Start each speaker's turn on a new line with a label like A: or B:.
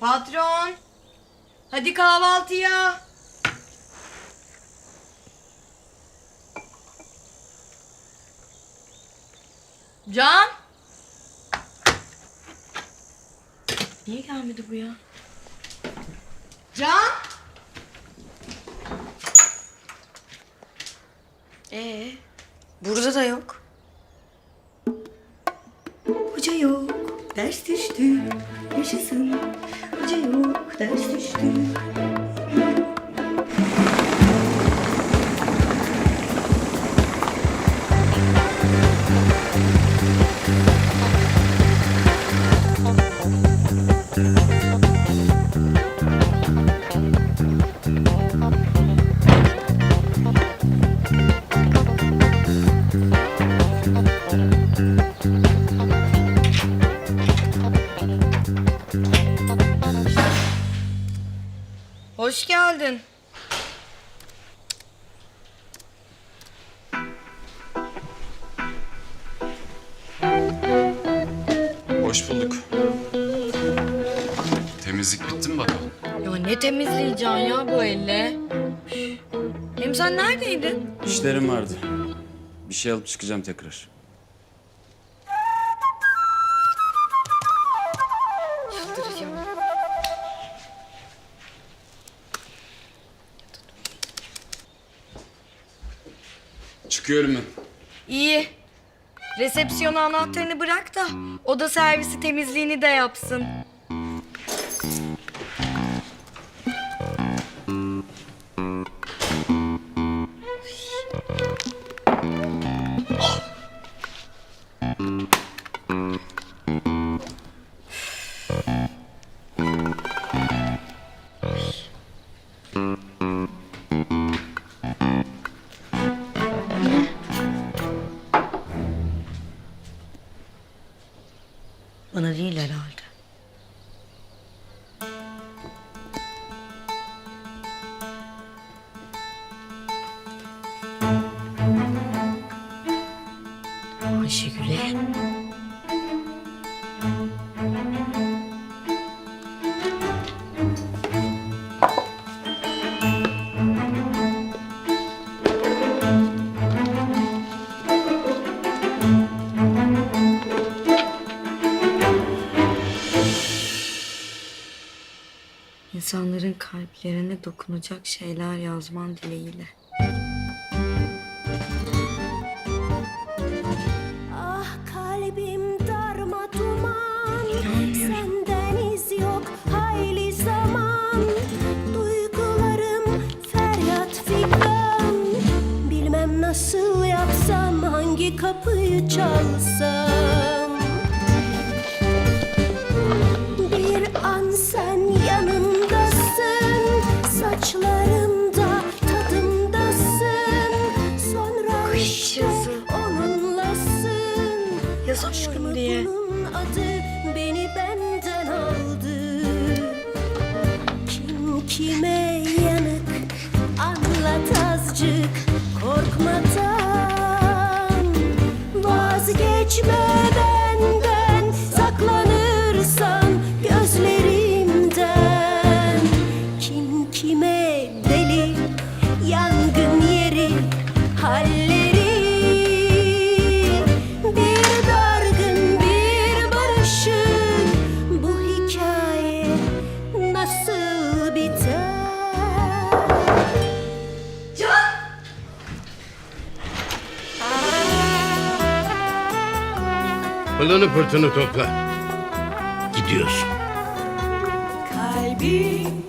A: Patron. Hadi kahvaltıya. Can. Niye gelmedi bu ya? Can. Ee, burada da yok.
B: Hoca yok, ders düştü. Yaşasın. Hoca yok, ders
A: Hoş geldin.
C: Hoş bulduk. Temizlik bitti mi bakalım?
A: Ya ne temizleyeceksin ya bu elle? Hem sen neredeydin?
C: İşlerim vardı. Bir şey alıp çıkacağım tekrar. Ben.
A: İyi. Resepsiyona anahtarını bırak da oda servisi temizliğini de yapsın.
B: Bana değil herhalde. Ayşegül'e.
A: İnsanların kalplerine dokunacak şeyler yazman dileğiyle.
D: Ah kalbim darma duman Senden iz yok hayli zaman. Duygularım feryat figan Bilmem nasıl yapsam hangi kapıyı çalsam İşte
A: yazı.
D: onunlasın
A: Yazamıyorum
D: Aşk
A: diye.
D: bunun adı beni benden aldı Kim kime yanık anlat azıcık korkmadan Vazgeçme benden saklanırsan gözlerimden Kim kime deli yangın
E: Pılını pırtını topla. Gidiyorsun.
D: Kalbim